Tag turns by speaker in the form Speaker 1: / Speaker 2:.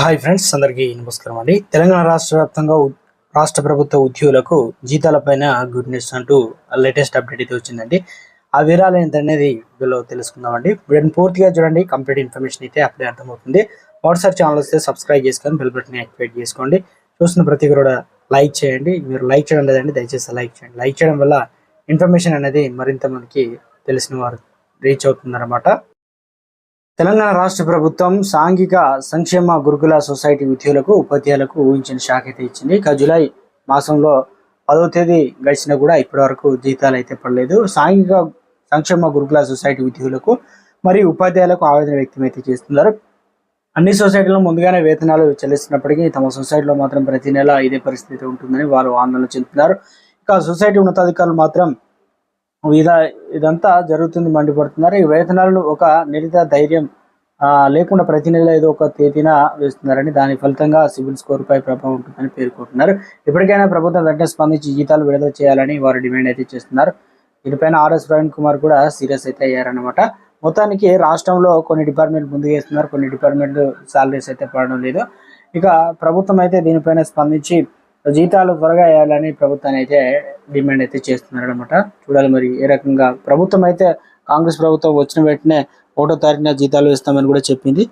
Speaker 1: Hi friends అందరికీ నమస్కారం అండి. తెలంగాణ రాష్ట్ర వ్యాప్తంగా రాష్ట్ర ప్రభుత్వ ఉద్యోగులకు జీతాలపైన గుడ్ న్యూస్ అంటూ లేటెస్ట్ అప్డేట్ అయితే వచ్చిందండి. ఆ వివరాలు ఏంటనేది వీడియోలో తెలుసుకుందామండి. వీడియోని పూర్తిగా చూడండి కంప్లీట్ ఇన్ఫర్మేషన్ అయితే అప్పుడే అర్థమవుతుంది. వాట్సాప్ ఛానల్ వస్తే సబ్స్క్రైబ్ చేసుకొని బెల్ బటన్ యాక్టివేట్ చేసుకోండి. చూసిన ప్రతి కూడా లైక్ చేయండి. మీరు లైక్ చేయడం లేదండి దయచేసి లైక్ చేయండి. లైక్ చేయడం వల్ల ఇన్ఫర్మేషన్ అనేది మరింత మనకి తెలిసిన వారు రీచ్ అవుతుందన్నమాట తెలంగాణ రాష్ట్ర ప్రభుత్వం సాంఘిక సంక్షేమ గురుకుల సొసైటీ విద్యులకు ఉపాధ్యాయులకు ఊహించిన శాఖ అయితే ఇచ్చింది. ఇక జూలై మాసంలో పదో తేదీ గడిచినా కూడా ఇప్పటివరకు జీతాలు అయితే పడలేదు. సాంఘిక సంక్షేమ గురుకుల సొసైటీ విద్యులకు మరియు ఉపాధ్యాయులకు ఆవేదన వ్యక్తం అయితే చేస్తున్నారు. అన్ని సొసైటీలో ముందుగానే వేతనాలు చెల్లిస్తున్నప్పటికీ తమ సొసైటీలో మాత్రం ప్రతి నెల ఇదే పరిస్థితి ఉంటుందని వారు ఆందోళన చెందుతున్నారు. ఇక సొసైటీ ఉన్నతాధికారులు మాత్రం ఇదా ఇదంతా జరుగుతుంది మండిపడుతున్నారు. ఈ వేతనాలను ఒక నిరిత ధైర్యం లేకుండా ప్రతి నెల ఏదో ఒక తేదీన వేస్తున్నారని దాని ఫలితంగా సివిల్ స్కోర్ పై ప్రభావం ఉంటుందని పేర్కొంటున్నారు. ఇప్పటికైనా ప్రభుత్వం వెంటనే స్పందించి జీతాలు విడుదల చేయాలని వారు డిమాండ్ అయితే చేస్తున్నారు. దీనిపైన ఆర్ఎస్ ప్రవీణ్ కుమార్ కూడా సీరియస్ అయితే అయ్యారన్నమాట. మొత్తానికి రాష్ట్రంలో కొన్ని డిపార్ట్మెంట్ ముందుకు వేస్తున్నారు. కొన్ని డిపార్ట్మెంట్ సాలరీస్ అయితే పడడం లేదు. ఇక ప్రభుత్వం అయితే దీనిపైన స్పందించి జీతాలు త్వరగా వేయాలని ప్రభుత్వాన్ని అయితే డిమాండ్ అయితే చేస్తున్నారు అనమాట చూడాలి మరి ఏ రకంగా ప్రభుత్వం అయితే కాంగ్రెస్ ప్రభుత్వం వచ్చిన వెంటనే ఒకటో తారీఖున జీతాలు ఇస్తామని కూడా చెప్పింది.